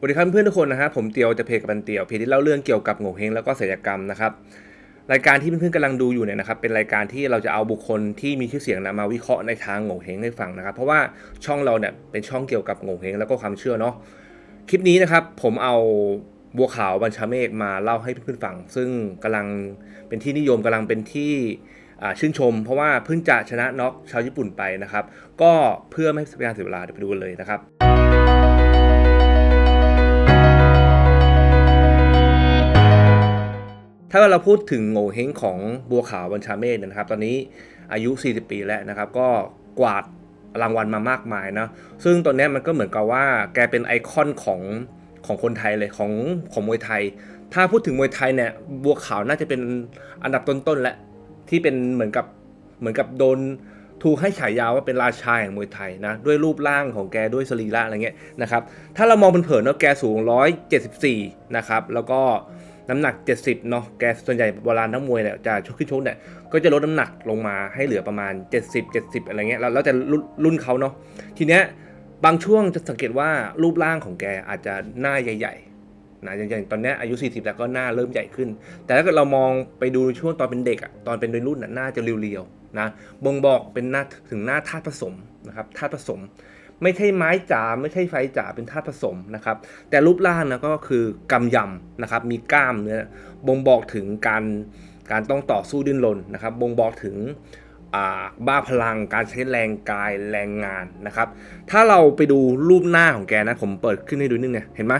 สวัสดีครับเพื่อนทุกคนนะครับผมเตียวจะเพจกับบันเตียวเพจที่เล่าเรื่องเกี่ยวกับโง่เฮงแล้วก็ศิลปกรรมนะครับรายการที่เพื่อนๆกำลังดูอยู่เนี่ยนะครับเป็นรายการที่เราจะเอาบุคคลที่มีชื่อเสียงนะมาวิเคราะห์ในทางโง่เฮงให้ฟังนะครับ เพราะว่าช่องเราเนี่ยเป็นช่องเกี่ยวกับโง่เฮงแล้วก็ความเชื่อเนาะคลิปนี้นะครับผมเอาบัวขาวบัญชาเมฆมาเล่าให้เพื่อนๆฟัง ซึ่งกำลังเป็นที่นิยมกำลังเป็นที่ชื่นชม เพราะว่าเพิ่งจะชนะน็อกชาวญี่ปุ่นไปนะครับ ก็เพื่อไม่ให้เป็นการเสียเวลาเดี๋ยวไปดูกันเลยนะครับ ถ้าเราพูดถึงโง่เฮงของบัวขาวบัญชาเมฆเนะครับ ตอนนี้อายุ 40 ปีแล้วนะครับ ก็กวาดรางวัลมามากมายนะ ซึ่งตอนนี้มันก็เหมือนกับว่าแกเป็นไอคอนของของคนไทยเลยของของมวยไทย ถ้าพูดถึงมวยไทยเนี่ยบัวขาวน่าจะเป็นอันดับต้นๆและที่เป็นเหมือนกับเหมือนกับโดนถูกให้ฉายาว่าเป็นราชาแห่งมวยไทยนะด้วยรูปร่างของแกด้วยสรีระอะไรเงี้ยนะครับถ้าเรามองเป็นเผินๆเนาะแกสูง 174 นะครับแล้วก็ น้ำหนัก 70เนาะแกส่วนใหญ่โบราณทั้งมวยเนี่ยจะชกขึ้นชกเนี่ยก็จะลดน้ำหนักลงมาให้เหลือประมาณ 70 70 อะไรเงี้ยแล้วแล้วแต่รุ่นรุ่นเขาเนาะทีเนี้ยบางช่วงจะสังเกตว่ารูปร่างของแกอาจจะหน้าใหญ่ๆนะอย่างอย่างตอนเนี้ยอายุ 40 แล้วก็หน้าเริ่มใหญ่ขึ้น แต่ถ้าเกิดเรามองไปดูช่วงตอนเป็นเด็กอะตอนเป็นวัยรุ่นอะหน้าจะเรียวๆนะบ่งบอกเป็นหน้าถึงหน้าธาตุผสมนะครับธาตุผสม ไม่ใช่ไม้จ๋าไม่ใช่ไฟจ๋าเป็นธาตุผสมนะครับ แต่รูปร่างนะก็คือกำยำนะครับ มีกล้ามเนื้อบ่งบอกถึงการการต้องต่อสู้ดิ้นรนนะครับ บ่งบอกถึงอ่าบ้าพลังการใช้แรงกายแรงงานนะครับ ถ้าเราไปดูรูปหน้าของแกนะ ผมเปิดขึ้นให้ดูนิดนึงเนี่ยเห็นไหม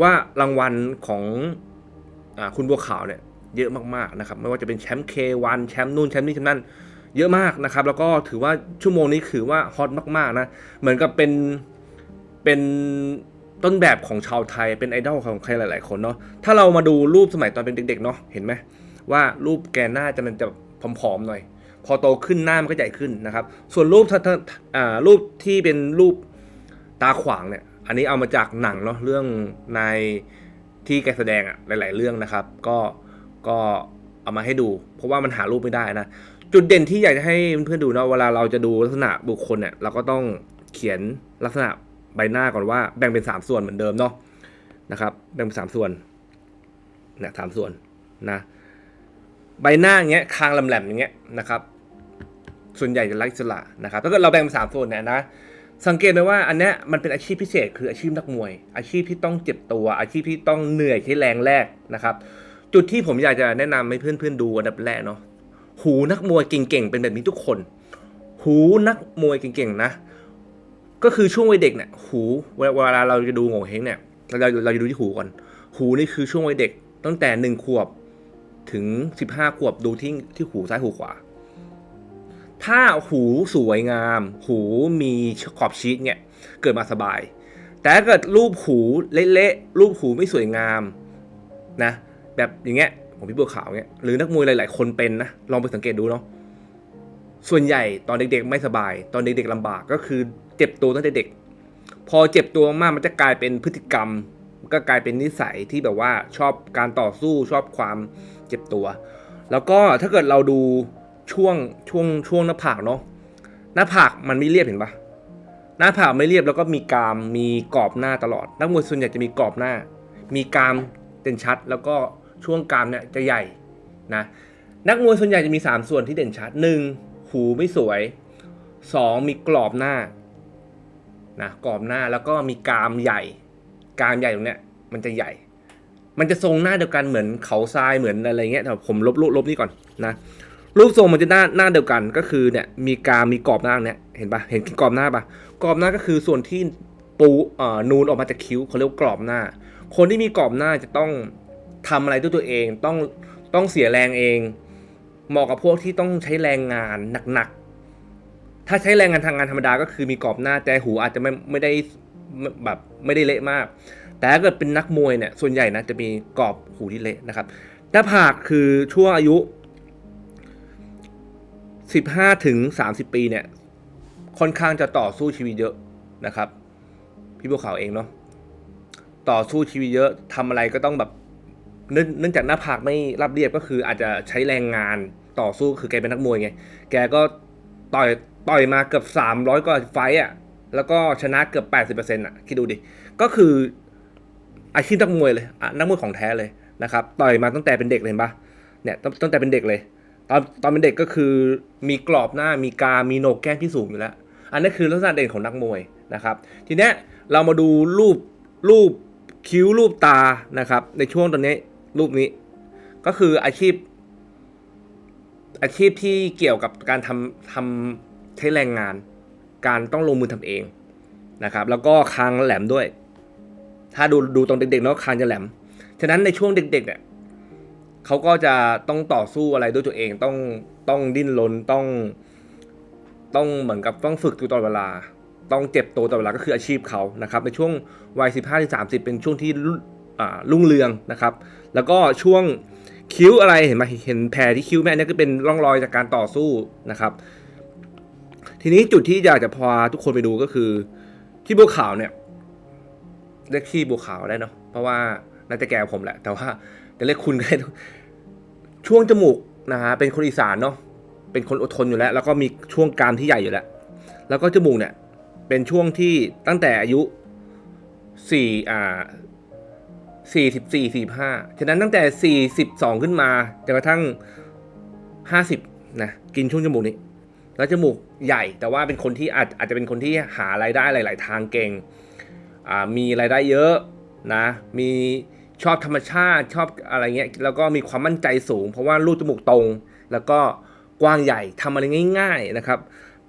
ว่ารางวัลของอาคุณบัวขาวเนี่ยเยอะมากๆนะครับ ไม่ว่าจะเป็นแชมป์เควันแชมป์นู่นแชมป์นี่แชมป์นั่น เยอะมากนะครับ แล้วก็ถือว่าชั่วโมงนี้ถือว่าฮอตมากๆนะ เหมือนกับเป็นเป็นต้นแบบของชาวไทยเป็นไอดอลของใครหลาย ๆ คนเนาะถ้าเรามาดูรูปสมัยตอนเป็นเด็ก ๆ เนาะเห็นไหมว่ารูปแกหน้าจะมันจะผอมๆหน่อย พอโตขึ้นหน้ามันก็ใหญ่ขึ้นนะครับ ส่วนรูปถ้าถ้าอ่ารูปที่เป็นรูปตาขวางเนี่ย อันนี้เอามาจากหนังเนาะเรื่องในที่แกแสดงอะหลาย ๆ เรื่องนะครับ ก็ก็เอามาให้ดู เพราะว่ามันหารูปไม่ได้นะ จุดเด่นที่อยากจะให้เพื่อนๆดูเนาะเวลาเราจะดูลักษณะบุคคลเนี่ยเราก็ต้องเขียนลักษณะใบหน้าก่อนว่าแบ่งเป็น 3 ส่วนเหมือนเดิมเนาะนะครับแบ่งเป็นสามส่วนเนี่ยสามส่วนนะใบหน้าอย่างเงี้ยคางแหลมๆอย่างเงี้ยนะครับส่วนใหญ่จะไร้สระนะครับถ้าเกิดเราแบ่งเป็นสามส่วนเนี่ยนะสังเกตไหมว่าอันเนี้ยมันเป็นอาชีพพิเศษคืออาชีพนักมวย อาชีพที่ต้องเจ็บตัว อาชีพที่ต้องเหนื่อยใช้แรงแรกนะครับ จุดที่ผมอยากจะแนะนำให้เพื่อนๆดูอันดับแรกเนาะ หูนักมวยเก่งๆเป็นแบบนี้ทุกคน หูนักมวยเก่งๆนะ ก็คือช่วงวัยเด็กเนี่ยหูเวลาเราจะดูโง่เฮงเนี่ยเราเราจะดูที่หูก่อน หูนี่คือช่วงวัยเด็ก ตั้งแต่หนึ่งขวบถึงสิบห้าขวบดูที่ที่หูซ้ายหูขวา ถ้าหูสวยงาม หูมีขอบชีสเนี่ยเกิดมาสบาย แต่ถ้าเกิดรูปหูเละๆรูปหูไม่สวยงามนะ แบบอย่างเงี้ย ของพี่บัวขาวเงี้ยหรือนักมวยหลาย ๆ คนเป็นนะลองไปสังเกตดูเนาะส่วนใหญ่ตอนเด็ก ๆ ไม่สบาย ตอนเด็ก ๆลำบากก็คือเจ็บตัวตั้งแต่เด็ก พอเจ็บตัวมากมันจะกลายเป็นพฤติกรรม ก็กลายเป็นนิสัยที่แบบว่าชอบการต่อสู้ชอบความเจ็บตัว แล้วก็ถ้าเกิดเราดูช่วงช่วงช่วงหน้าผากเนาะหน้าผากมันไม่เรียบเห็นปะหน้าผากไม่เรียบแล้วก็มีกรามมีกรอบหน้าตลอด นักมวยส่วนใหญ่จะมีกรอบหน้า มีกรามเด่นชัดแล้วก็ ช่วงกรามเนี่ยจะใหญ่นะนักมวยส่วนใหญ่จะมี 3 ส่วนที่เด่นชัด 1. หูไม่สวย 2. มีกรอบหน้านะกรอบหน้าแล้วก็มีกรามใหญ่กรามใหญ่ตรงเนี้ยมันจะใหญ่ มันจะทรงหน้าเดียวกันเหมือนเขาทรายเหมือนอะไรเงี้ยแต่ผมลบรูปลบนี่ก่อนนะรูปทรงมันจะหน้าหน้าเดียวกันก็คือเนี่ยมีกรามมีกรอบหน้าเนี่ยเห็นปะเห็นกรอบหน้าปะกรอบหน้าก็คือส่วนที่ปูเอ่อนูนออกมาจากคิ้วเขาเรียกว่ากรอบหน้า คนที่มีกรอบหน้าจะต้อง ทำอะไรด้วยตัวเองต้องต้องเสียแรงเองเหมาะกับพวกที่ต้องใช้แรงงานหนักๆ ถ้าใช้แรงงานทางงานธรรมดาก็คือมีกรอบหน้าแต่หูอาจจะไม่ไม่ได้แบบไม่ได้เละมาก แต่ถ้าเกิดเป็นนักมวยเนี่ยส่วนใหญ่นะจะมีกรอบหูที่เละนะครับหน้าผากคือช่วงอายุ 15ถึง30 ปีเนี่ยค่อนข้างจะต่อสู้ชีวิตเยอะนะครับ พี่บัวขาวเองเนาะต่อสู้ชีวิตเยอะทำอะไรก็ต้องแบบ เนื่องจากหน้าผากไม่รับเรียบก็คืออาจจะใช้แรงงานต่อสู้คือแกเป็นนักมวยไง แกก็ต่อยต่อยมาเกือบ 300กว่าไฟอะ แล้วก็ชนะเกือบ 80%อะ คิดดูดิ ก็คืออาชีพนักมวยเลยนักมวยของแท้เลยนะครับ ต่อยมาตั้งแต่เป็นเด็กเลยปะเนี่ยตั้งตั้งแต่เป็นเด็กเลย ตอนตอนเป็นเด็กก็คือมีกรอบหน้า มีกา มีโหนกแก้มที่สูงอยู่แล้ว อันนี้คือลักษณะเด่นของนักมวยนะครับ ทีเนี้ยเรามาดูรูปรูปคิ้วรูปตานะครับ ในช่วงตอนนี้ รูปนี้ ก็คืออาชีพ อาชีพที่เกี่ยวกับการทำทำใช้แรงงาน การต้องลงมือทำเองนะครับ แล้วก็คางแหลมด้วย ถ้าดูดูตรงเด็กๆเนาะคางจะแหลม ฉะนั้นในช่วงเด็กๆเนี่ยเขาก็จะต้องต่อสู้อะไรด้วยตัวเองต้องต้องดิ้นรนต้อง ต้องเหมือนกับต้องฝึกอยู่ตลอดเวลา ต้องเจ็บตัวตลอดเวลาก็คืออาชีพเขานะครับ ในช่วงวัย 15ถึง30 เป็นช่วงที่รุ่อ่ารุ่งเรืองนะครับ แล้วก็ช่วงคิ้วอะไรเห็นไหมเห็นแผลที่คิ้วแม่อันนี่ก็เป็นร่องรอยจากการต่อสู้นะครับ ทีนี้จุดที่อยากจะพาทุกคนไปดูก็คือที่บัวขาวเนี่ยเรียกที่บัวขาวได้เนาะเพราะว่าน่าจะแก่กว่าผมแหละ แต่ว่าจะเรียกคุณก็ได้ช่วงจมูกนะฮะเป็นคนอีสานเนาะเป็นคนอดทนอยู่แล้ว แล้วก็มีช่วงกรามที่ใหญ่อยู่แล้ว แล้วก็จมูกเนี่ยเป็นช่วงที่ตั้งแต่อายุสี่อ่า สี่สิบสี่สี่ห้าฉะนั้นตั้งแต่สี่สิบสองขึ้นมาจนกระทั่งห้าสิบนะ กินช่วงจมูกนี้ แล้วจมูกใหญ่ แต่ว่าเป็นคนที่อาจอาจจะเป็นคนที่หารายได้หลาย ๆ ทางเก่งอ่ามีรายได้เยอะนะ มีชอบธรรมชาติชอบอะไรเงี้ย แล้วก็มีความมั่นใจสูง เพราะว่ารูจมูกตรง แล้วก็กว้างใหญ่ทำอะไรง่าย ๆ นะครับ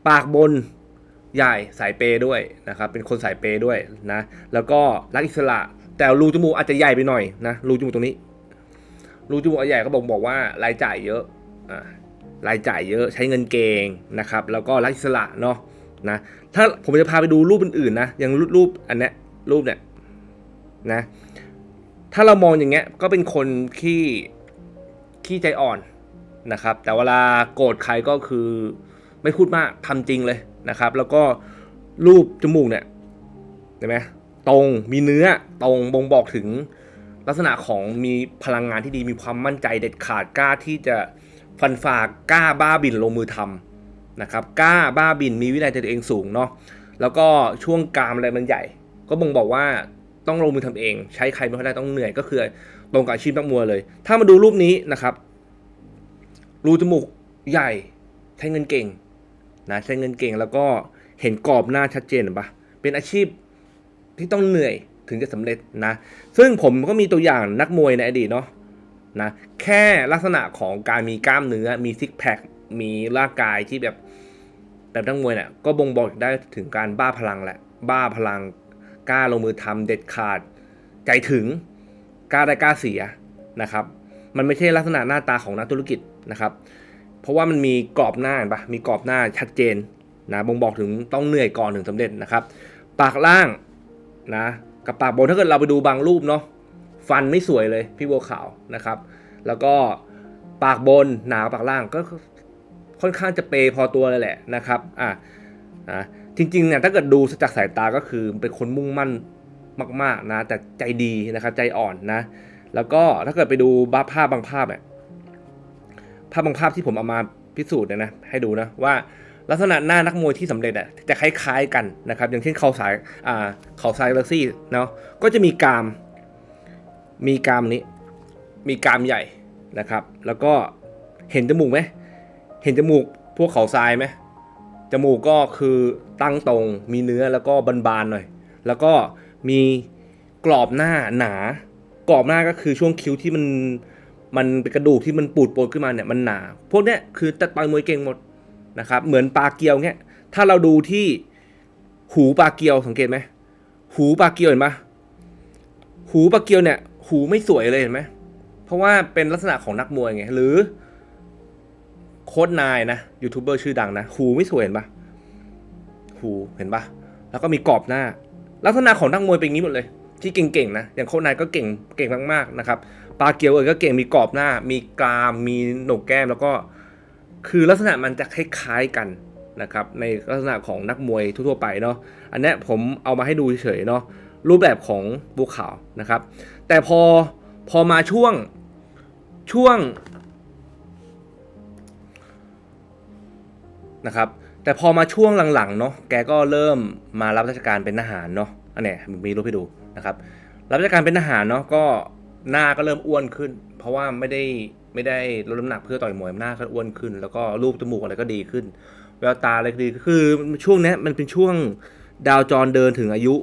ปากบนใหญ่สายเปย์ด้วยนะครับ เป็นคนสายเปย์ด้วยนะ แล้วก็รักอิสระ แต่รูจมูกอาจจะใหญ่ไปหน่อยนะรูจมูกตรงนี้ รูจมูกใหญ่ก็บอกบอกว่ารายจ่ายเยอะอ่ารายจ่ายเยอะใช้เงินเกงนะครับ แล้วก็รักอิสระเนาะนะถ้าผมจะพาไปดูรูปอื่นๆนะอย่างรูปอันเนี้ยรูปเนี่ยนะถ้าเรามองอย่างเงี้ยก็เป็นคนขี้ขี้ใจอ่อนนะครับ แต่เวลาโกรธใครก็คือไม่พูดมากทำจริงเลยนะครับ แล้วก็รูปจมูกเนี่ยเห็นไหม ตรงมีเนื้อตรงบ่งบอกถึงลักษณะของมีพลังงานที่ดีมีความมั่นใจเด็ดขาดกล้าที่จะฟันฝ่ากล้าบ้าบินลงมือทำนะครับกล้าบ้าบินมีวินัยในตัวเองสูงเนาะแล้วก็ช่วงกรามอะไรมันใหญ่ ก็บ่งบอกว่าต้องลงมือทำเอง ใช้ใครไม่ค่อยได้ต้องเหนื่อยก็คือตรงกับอาชีพนักมวยเลย ถ้ามาดูรูปนี้นะครับ รูจมูกใหญ่ใช้เงินเก่งนะใช้เงินเก่งแล้วก็เห็นกรอบหน้าชัดเจนปะเป็นอาชีพ ที่ต้องเหนื่อยถึงจะสำเร็จนะ ซึ่งผมก็มีตัวอย่างนักมวยในอดีตเนาะนะแค่ลักษณะของการมีกล้ามเนื้อ มีซิกแพค มีร่างกายที่แบบแบบนักมวยเนี่ยก็บ่งบอกได้ถึงการบ้าพลังแหละ บ้าพลังกล้าลงมือทำเด็ดขาด ใจถึงกล้าได้กล้าเสียนะครับ มันไม่ใช่ลักษณะหน้าตาของนักธุรกิจนะครับ เพราะว่ามันมีกรอบหน้าปะมีกรอบหน้าชัดเจนนะบ่งบอกถึงต้องเหนื่อยก่อนถึงสำเร็จนะครับ ปากล่าง นะกับปากบนถ้าเกิดเราไปดูบางรูปเนาะฟันไม่สวยเลยพี่บัวขาวนะครับ แล้วก็ปากบนหนาปากล่างก็ค่อนข้างจะเปย์พอตัวเลยแหละนะครับอะอะจริงๆเนี่ยถ้าเกิดดูจากสายตาก็คือเป็นคนมุ่งมั่นมากๆนะแต่ใจดีนะครับใจอ่อนนะ แล้วก็ถ้าเกิดไปดูบ้าภาพบางภาพเนี่ยภาพบางภาพที่ผมเอามาพิสูจน์เนี่ยนะให้ดูนะว่า ลักษณะหน้านักมวยที่สำเร็จอะจะคล้ายๆกันนะครับ อย่างเช่นเขาสายอ่าเขาสายกาแล็กซี่เนาะก็จะมีกราม มีกรามนี้ มีกรามใหญ่นะครับ แล้วก็เห็นจมูกไหมเห็นจมูกพวกเขาทรายไหมจมูกก็คือตั้งตรงมีเนื้อแล้วก็บานๆหน่อย แล้วก็มีกรอบหน้าหนา กรอบหน้าก็คือช่วงคิ้วที่มันมันเป็นกระดูกที่มันปูดโปนขึ้นมาเนี่ยมันหนา พวกเนี้ยคือตัดต่อยมวยเก่งหมด นะครับเหมือนปลาเกียวเนี้ยถ้าเราดูที่หูปลาเกียวสังเกตไหมหูปลาเกียวเห็นปะหูปลาเกียวเนี่ย หูไม่สวยเลยเห็นไหมเพราะว่าเป็นลักษณะของนักมวยไงหรือโค้ดนายนะยูทูบเบอร์ชื่อดังนะหูไม่สวยเห็นปะหูเห็นปะแล้วก็มีกรอบหน้า ลักษณะของนักมวยเป็นอย่างนี้หมดเลย ที่เก่งๆนะอย่างโค้ดนายก็เก่งเก่งมากๆนะครับปลาเกียวเองก็เก่งมีกรอบหน้า มีกราม มีโหนกแก้มแล้วก็ คือลักษณะมันจะคล้ายๆกันนะครับในลักษณะของนักมวยทั่วๆไปเนาะอันนี้ผมเอามาให้ดูเฉยๆเนาะรูปแบบของบัวขาวนะครับ แต่พอพอมาช่วงช่วงนะครับแต่พอมาช่วงหลังๆเนาะแกก็เริ่มมารับราชการเป็นทหารเนาะอันนี้มีรูปให้ดูนะครับรับราชการเป็นทหารเนาะก็หน้าก็เริ่มอ้วนขึ้น เพราะว่าไม่ได้ ไม่ได้ลดน้ำหนักเพื่อต่อยมวยหน้าก็อ้วนขึ้น แล้วก็รูปจมูกอะไรก็ดีขึ้น แววตาอะไรก็ดีคือช่วงนี้มันเป็นช่วงดาวจรเดินถึงอายุ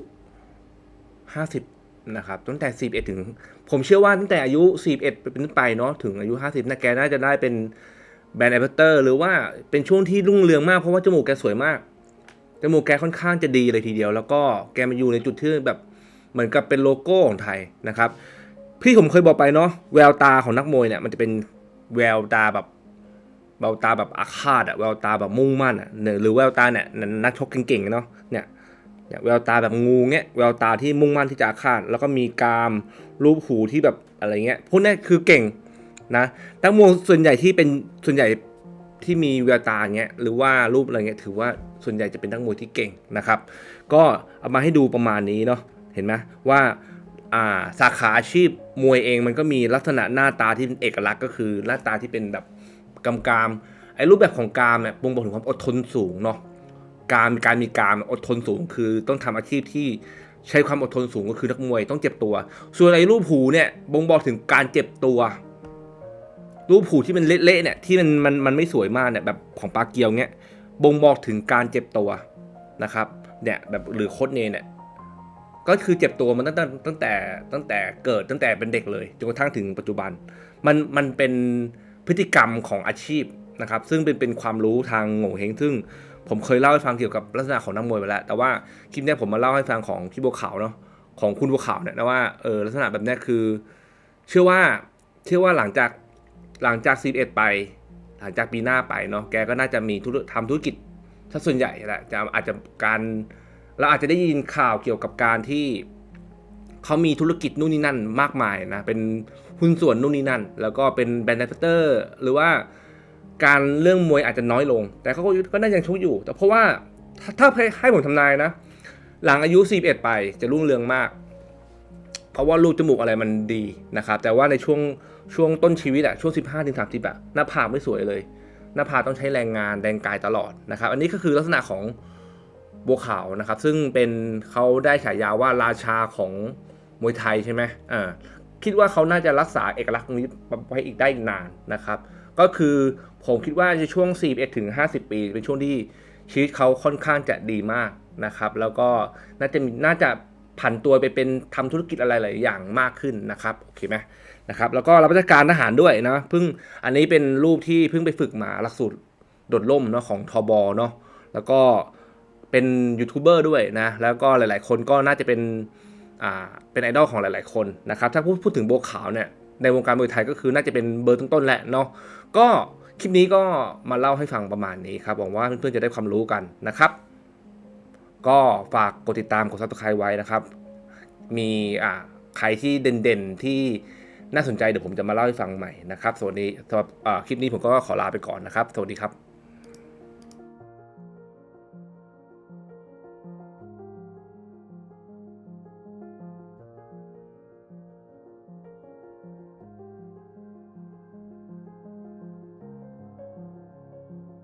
50นะครับตั้งแต่41ถึง ผมเชื่อว่าตั้งแต่อายุ41เป็นต้นไปเนาะถึงอายุ50นะแกน่าจะได้เป็นแบรนด์แอมบาสเตอร์หรือว่าเป็นช่วงที่รุ่งเรืองมากเพราะว่าจมูกแกสวยมากจมูกแกค่อนข้างจะดีเลยทีเดียว แล้วก็แกมาอยู่ในจุดที่แบบเหมือนกับเป็นโลโก้ของไทยนะครับ พี่ผมเคยบอกไปเนาะแววตาของนักมวยเนี่ยมันจะเป็นแววตาแบบแววตาแบบอาฆาตอะแววตาแบบมุ่งมั่นอะเนี่ยหรือแววตาเนี่ยนักชกเก่งๆเนาะเนี่ยเนี่ยแววตาแบบงูเงี้ยแววตาที่มุ่งมั่นที่จะอาฆาตแล้วก็มีกรามรูปหูที่แบบอะไรเงี้ยพวกนี้คือเก่งนะนักมวยส่วนใหญ่ที่เป็นส่วนใหญ่ที่มีแววตาเงี้ยหรือว่ารูปอะไรเงี้ยถือว่าส่วนใหญ่จะเป็นนักมวยที่เก่งนะครับ ก็เอามาให้ดูประมาณนี้เนาะเห็นไหมว่า สาขาอาชีพมวยเองมันก็มีลักษณะหน้าตาที่เป็นเอกลักษณ์ก็คือหน้าตาที่เป็นแบบกำกามไอ้รูปแบบของกามเนี่ยบ่งบอกถึงความอดทนสูงเนาะการการมีกามอดทนสูง คือต้องทำอาชีพที่ใช้ความอดทนสูงก็คือนักมวยต้องเจ็บตัว ส่วนไอ้รูปหูเนี่ยบ่งบอกถึงการเจ็บตัว รูปหูที่มันเละๆเนี่ยที่มันมันมันไม่สวยมากเนี่ยแบบของปลาเกียวเนี่ยบ่งบอกถึงการเจ็บตัวนะครับเนี่ยแบบหรือโคดเนเนี่ย ก็คือเจ็บตัวมันตั้งแต่ตั้งแต่ตั้งแต่เกิดตั้งแต่เป็นเด็กเลยจนกระทั่งถึงปัจจุบัน มันมันเป็นพฤติกรรมของอาชีพนะครับ ซึ่งเป็นเป็นความรู้ทางโง่เฮงซึ่งผมเคยเล่าให้ฟังเกี่ยวกับลักษณะของนักมวยไปแล้ว แต่ว่าคลิปนี้ผมมาเล่าให้ฟังของพี่บัวขาวเนาะของคุณบัวขาวเนี่ยนะว่าเออลักษณะแบบนี้คือ เชื่อว่าเชื่อว่าหลังจากหลังจากซีเอ็ดไป หลังจากปีหน้าไปเนาะแกก็น่าจะมีธุรทำธุรกิจถ้าส่วนใหญ่แหละจะอาจจะการ เราอาจจะได้ยินข่าวเกี่ยวกับการที่เขามีธุรกิจนู่นนี่นั่นมากมายนะเป็นหุ้นส่วนนู่นนี่นั่น แล้วก็เป็นแบรนด์แอมบาสเตอร์ หรือว่าการเรื่องมวยอาจจะน้อยลง แต่เขาก็ก็น่ายังชุกอยู่ แต่เพราะว่าถ้าให้ผมทำนายนะ หลังอายุ41ไปจะรุ่งเรืองมาก เพราะว่ารูปจมูกอะไรมันดีนะครับ แต่ว่าในช่วงช่วงต้นชีวิตอะช่วง 15ถึง30อะหน้าผากไม่สวยเลย หน้าผากต้องใช้แรงงานแรงกายตลอดนะครับ อันนี้ก็คือลักษณะของ บัวขาวนะครับ ซึ่งเป็นเขาได้ฉายาว่าราชาของมวยไทยใช่ไหมอ่าคิดว่าเขาน่าจะรักษาเอกลักษณ์ตรงนี้ไว้อีกได้อีกนานนะครับ ก็คือผมคิดว่าในช่วง 41ถึง50 ปี เป็นช่วงที่ชีวิตเขาค่อนข้างจะดีมากนะครับ แล้วก็น่าจะน่าจะผันตัวไปเป็นทำธุรกิจอะไรหลายอย่างมากขึ้นนะครับโอเคไหมนะครับแล้วก็รับราชการทหารด้วยนะเพิ่งอันนี้เป็นรูปที่เพิ่งไปฝึกมาหลักสูตรโดดล่มเนาะของทบเนาะแล้วก็ เป็นยูทูบเบอร์ด้วยนะแล้วก็หลาย ๆ คนก็น่าจะเป็นอ่าเป็นไอดอลของหลาย ๆ คนนะครับถ้าพูดพูดถึงโบขาวเนี่ยในวงการมวยไทยก็คือน่าจะเป็นเบอร์ต้น ๆ แหละเนาะก็คลิปนี้ก็มาเล่าให้ฟังประมาณนี้ครับหวังว่าเพื่อน ๆ จะได้ความรู้กันนะครับ ก็ฝากกดติดตามกดซับสไครต์ไว้นะครับ มีอ่าใครที่เด่น ๆ ที่น่าสนใจเดี๋ยวผมจะมาเล่าให้ฟังใหม่นะครับสวัสดีสำหรับคลิปนี้ผมก็ขอลาไปก่อนนะครับ สวัสดีครับ